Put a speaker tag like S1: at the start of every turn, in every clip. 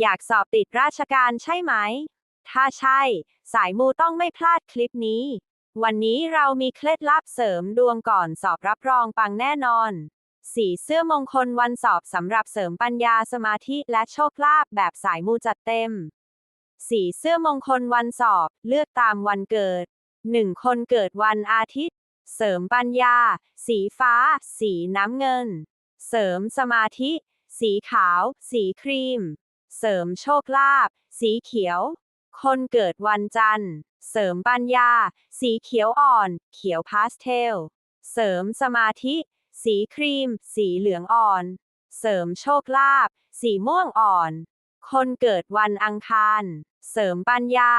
S1: อยากสอบติดราชการใช่ไหม ถ้าใช่ สายมูต้องไม่พลาดคลิปนี้ วันนี้เรามีเคล็ดลับเสริมดวงก่อนสอบรับรองปังแน่นอน สีเสื้อมงคลวันสอบสำหรับเสริมปัญญาสมาธิและโชคลาภแบบสายมูจัดเต็ม สีเสื้อมงคลวันสอบเลือกตามวันเกิด 1. คนเกิดวันอาทิตย์ เสริมปัญญา สีฟ้า สีน้ำเงิน เสริมสมาธิ สีขาว สีครีม เสริมโชคลาภ สีเขียว คนเกิดวันจันทร์ เสริมปัญญา สีเขียวอ่อน เขียวพาสเทล เสริมสมาธิ สีครีม สีเหลืองอ่อน เสริมโชคลาภ สีม่วงอ่อน คนเกิดวันอังคาร เสริมปัญญา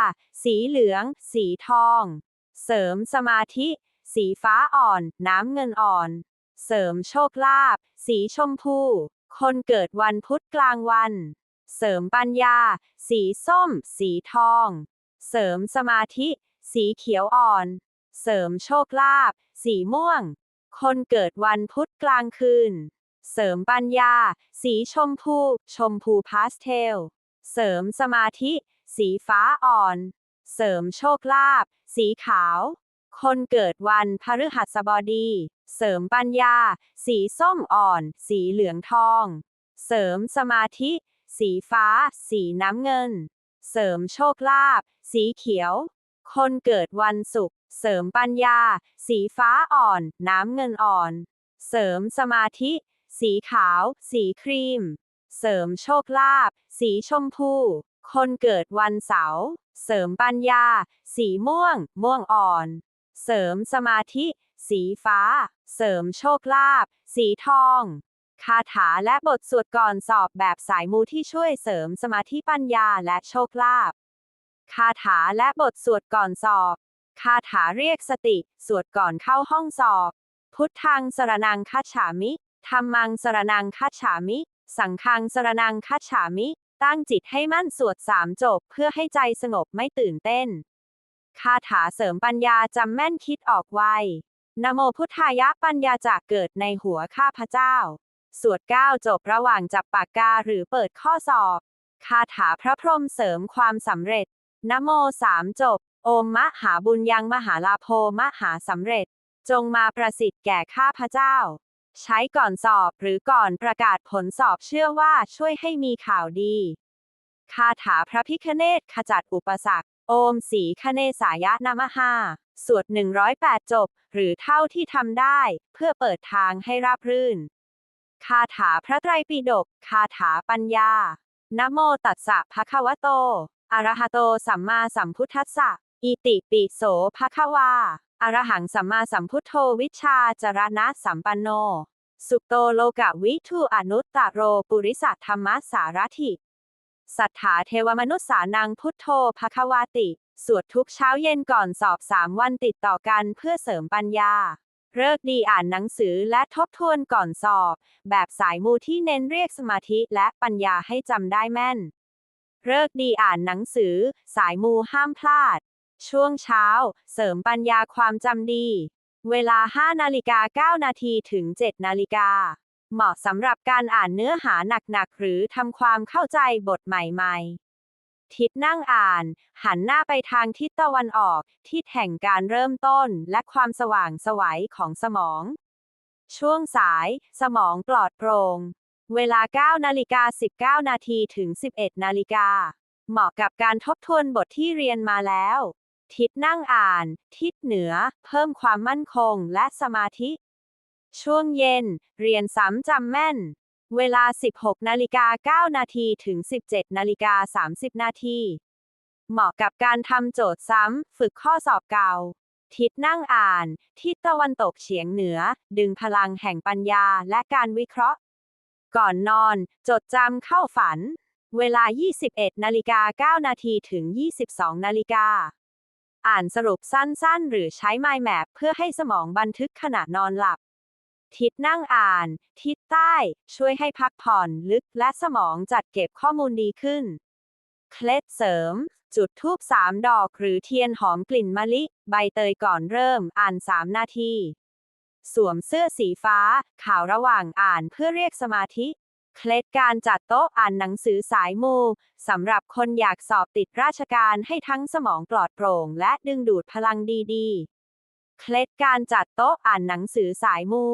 S1: สีเหลือง สีทอง เสริมสมาธิ สีฟ้าอ่อน น้ำเงินอ่อน เสริมโชคลาภ สีชมพู คนเกิดวันพุธกลางวัน เสริมปัญญา สีส้ม สีทอง เสริมสมาธิ สีเขียวอ่อน เสริมโชคลาภ สีม่วง คนเกิดวันพุธกลางคืน เสริมปัญญา สีชมพู ชมพูพาสเทล เสริมสมาธิ สีฟ้าอ่อน เสริมโชคลาภ สีขาว คนเกิดวันพฤหัสบดี เสริมปัญญา สีส้มอ่อน สีเหลืองทอง เสริมสมาธิ สีฟ้า สีน้ำเงิน เสริมโชคลาภ สีเขียว คนเกิดวันศุกร์ เสริมปัญญา สีฟ้าอ่อน น้ำเงินอ่อน เสริมสมาธิ สีขาว สีครีม เสริมโชคลาภ สีชมพู คนเกิดวันเสาร์ เสริมปัญญา สีม่วง ม่วงอ่อน เสริมสมาธิ สีฟ้า เสริมโชคลาภ สีทอง คาถาและบทสวดก่อนสอบแบบสายมูที่ช่วยเสริมสมาธิปัญญาและโชคลาภ คาถาและบทสวดก่อนสอบ คาถาเรียกสติ สวดก่อนเข้าห้องสอบ พุทธังสรนังคัจฉามิธรรมังสรนังคัจฉามิ สังฆังสรนังคัจฉามิ ตั้งจิตให้มั่นสวดสามจบ เพื่อให้ใจสงบไม่ตื่นเต้น คาถาเสริมปัญญาจำแม่นคิดออกไวนโมพุทธายะปัญญาจากเกิดในหัวข้าพเจ้า สวดเก้าจบระหว่างจับปากกาหรือเปิดข้อสอบ คาถาพระพรหมเสริมความสำเร็จ นะโมสามจบ โอมมหาบุญยังมหาลาโภมหาสำเร็จ จงมาประสิทธิ์แก่ข้าพเจ้า ใช้ก่อนสอบหรือก่อนประกาศผลสอบเชื่อว่าช่วยให้มีข่าวดี คาถาพระพิคเนศขจัดอุปสรรค โอมสีคเนสายะนามหาสวด 108 จบ หรือเท่าที่ทำได้ เพื่อเปิดทางให้ราบรื่น คาถาพระไตรปิฎก คาถาปัญญา นะโมตัสสะภะคะวะโต อะระหะโตสัมมาสัมพุทธัสสะ อิติปิโสภะคะวา อะระหังสัมมาสัมพุทโธวิชชาจรณะสัมปันโน สุโตโลกะวิทูอนุตตะโรปุริสัทธรรมสารถิ สัทธาเทวมนุษย์สานังพุทโธภควาติ สวดทุกเช้าเย็นก่อนสอบสามวันติดต่อกันเพื่อเสริมปัญญา เลิกดีอ่านหนังสือและทบทวนก่อนสอบ แบบสายมูที่เน้นเรียกสมาธิและปัญญาให้จำได้แม่นเลิกดีอ่านหนังสือ สายมูห้ามพลาด ช่วงเช้า เสริมปัญญาความจำดี เวลา 5 นาฬิกา 9 นาทีถึง 7 นาฬิกา เหมาะสำหรับการอ่านเนื้อหาหนักๆหรือทำความเข้าใจบทใหม่ๆ ทิศนั่งอ่าน หันหน้าไปทางทิศตะวันออก ทิศแห่งการเริ่มต้นและความสว่างสวัยของสมอง ช่วงสาย สมองปลอดโปร่ง เวลา 9 นาฬิกา 19 นาทีถึง 11 นาฬิกา เหมาะกับการทบทวนบทที่เรียนมาแล้ว ทิศนั่งอ่าน ทิศเหนือ เพิ่มความมั่นคงและสมาธิ ช่วงเย็น เรียนซ้ำจำแม่น เวลา 16 นาฬิกา 9 นาทีถึง 17 นาฬิกา 30 นาทีเหมาะกับการทำโจทย์ซ้ำ ฝึกข้อสอบเก่า ทิศนั่งอ่าน ทิศตะวันตกเฉียงเหนือ ดึงพลังแห่งปัญญาและการวิเคราะห์ ก่อนนอน จดจำเข้าฝัน เวลา 21 นาฬิกา 9 นาทีถึง 22 นาฬิกา อ่านสรุปสั้นๆ หรือใช้ Mind Map เพื่อให้สมองบันทึกขณะนอนหลับ ทิศนั่งอ่าน ทิศใต้ ช่วยให้พักผ่อนลึกและสมองจัดเก็บข้อมูลดีขึ้น เคล็ดเสริม จุดทูบสามดอกหรือเทียนหอมกลิ่นมะลิ ใบเตยก่อนเริ่มอ่าน3นาที สวมเสื้อสีฟ้า ขาวระหว่างอ่านเพื่อเรียกสมาธิ เคล็ดการจัดโต๊ะอ่านหนังสือสายมูสำหรับคนอยากสอบติดราชการให้ทั้งสมองปลอดโปร่ง และดึงดูดพลังดีๆเคล็ดการจัดโต๊ะอ่านหนังสือสายมู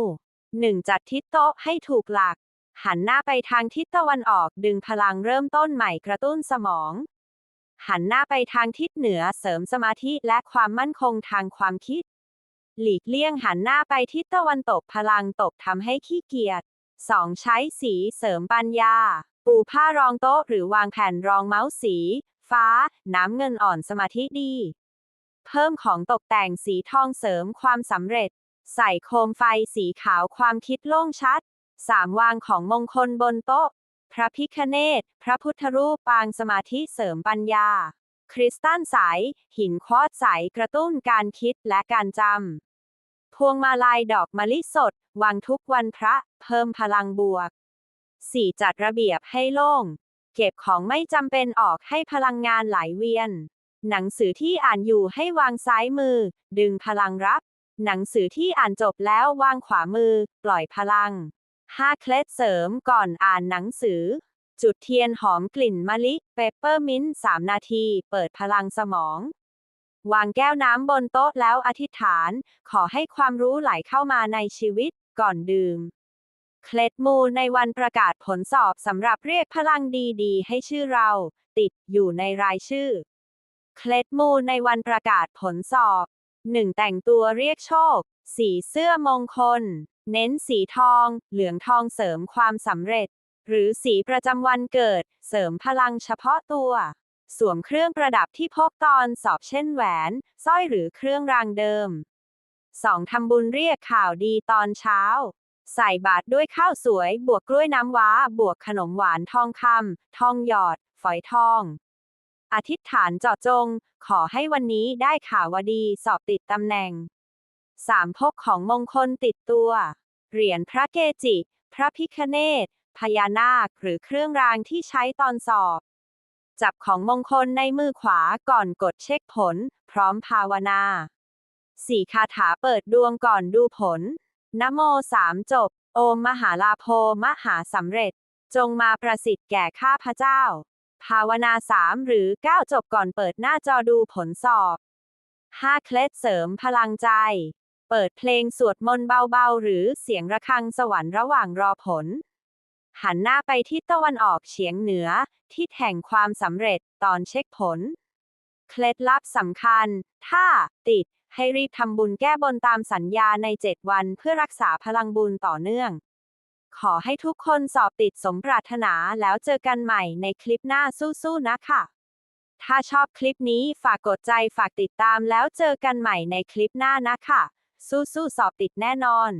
S1: 1. จัดทิศโต๊ะให้ถูกหลัก หันหน้าไปทางทิศตะวันออกดึงพลังเริ่มต้นใหม่กระตุ้นสมอง หันหน้าไปทางทิศเหนือเสริมสมาธิและความมั่นคงทางความคิด หลีกเลี่ยงหันหน้าไปทิศตะวันตกพลังตกทำให้ขี้เกียจ 2. ใช้สีเสริมปัญญา ปูผ้ารองโต๊ะหรือวางแผ่นรองเมาส์สี ฟ้า น้ำเงินอ่อนสมาธิดี เพิ่มของตกแต่งสีทองเสริมความสำเร็จ ใส่โคมไฟสีขาวความคิดโล่งชัด 3. วางของมงคลบนโต๊ะ พระพิคเนตพระพุทธรูปปางสมาธิเสริมปัญญา คริสตัลใส หินควอตซ์ใสกระตุ้นการคิดและการจำ พวงมาลัยดอกมะลิสด วางทุกวันพระ เพิ่มพลังบวก 4. จัดระเบียบให้โล่ง เก็บของไม่จำเป็นออกให้พลังงานไหลเวียน หนังสือที่อ่านอยู่ให้วางซ้ายมือ ดึงพลังรับ หนังสือที่อ่านจบแล้ววางขวามือ ปล่อยพลัง 5. เคล็ดเสริมก่อนอ่านหนังสือ จุดเทียนหอมกลิ่นมะลิเปปเปอร์มินต์3นาที เปิดพลังสมอง วางแก้วน้ำบนโต๊ะแล้วอธิษฐาน ขอให้ความรู้ไหลเข้ามาในชีวิตก่อนดื่ม เคล็ดมูในวันประกาศผลสอบสำหรับเรียกพลังดีๆ ให้ชื่อเรา ติดอยู่ในรายชื่อ เคล็ดมูในวันประกาศผลสอบ 1. แต่งตัวเรียกโชค สีเสื้อมงคล เน้นสีทอง เหลืองทองเสริมความสำเร็จ หรือสีประจำวันเกิด เสริมพลังเฉพาะตัว สวมเครื่องประดับที่พกตอนสอบเช่นแหวน สร้อยหรือเครื่องรางเดิม 2. ทำบุญเรียกข่าวดีตอนเช้า ใส่บาตรด้วยข้าวสวย บวกกล้วยน้ำว้า บวกขนมหวานทองคำทองหยอด ฝอยทอง อธิษฐานเจาะจง ขอให้วันนี้ได้ข่าววดีสอบติดตำแหน่ง 3. พกของมงคลติดตัว เหรียญพระเกจิ พระพิคเนตพญานาคหรือเครื่องรางที่ใช้ตอนสอบ จับของมงคลในมือขวาก่อนกดเช็คผล พร้อมภาวนาสี่คาถาเปิดดวงก่อนดูผล นโมสามจบ โอมมหาลาโพมหาสำเร็จ จงมาประสิทธิ์แก่ข้าพเจ้า ภาวนาสามหรือเก้าจบก่อนเปิดหน้าจอดูผลสอบ 5. เคล็ดเสริมพลังใจ เปิดเพลงสวดมนต์เบาๆ หรือเสียงระฆังสวรรค์ระหว่างรอผล หันหน้าไปทิศตะวันออกเฉียงเหนือทิศแห่งความสำเร็จตอนเช็คผล เคล็ดลับสำคัญ ถ้า ติด ให้รีบทำบุญแก้บนตามสัญญาใน 7 วันเพื่อรักษาพลังบุญต่อเนื่อง ขอให้ทุกคนสอบติดสมปรารถนาแล้วเจอกันใหม่ในคลิปหน้าสู้ๆนะคะ ถ้าชอบคลิปนี้ฝากกดใจฝากติดตามแล้วเจอกันใหม่ในคลิปหน้านะคะ สู้ๆสอบติดแน่นอน